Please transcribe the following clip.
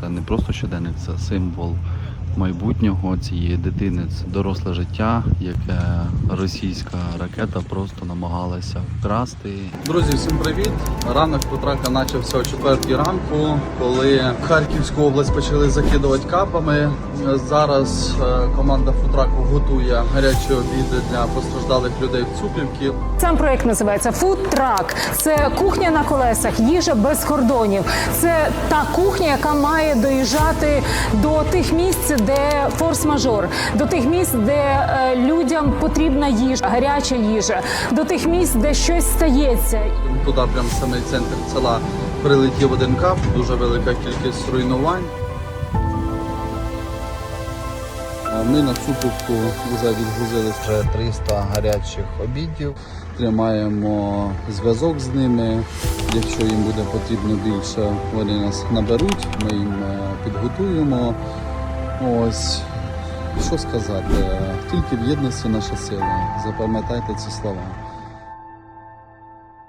Це не просто щоденник, це символ майбутнього цієї дитини. Це доросле життя, яке російська ракета просто намагалася вкрасти. Друзі, всім привіт! Ранок Петрака почався о 4 ранку, коли Харківську область почали закидувати капами. Зараз е, команда Футраку готує гарячі обіди для постраждалих людей в Цуплівці. Сам проект називається Truck. Це кухня на колесах, їжа без кордонів. Це та кухня, яка має доїжджати до тих місць, де форс-мажор, до тих місць, де е, людям потрібна їжа, гаряча їжа, до тих місць, де щось стається. Туди, прямо в самий центр села, прилетів один кап, дуже велика кількість руйнувань. Ми на Цуповку вже відгрузили вже 300 гарячих обідів. Тримаємо зв'язок з ними. Якщо їм буде потрібно більше, вони нас наберуть, ми їм е, підготуємо. Ось що сказати, тільки в єдності наша сила. Запам'ятайте ці слова.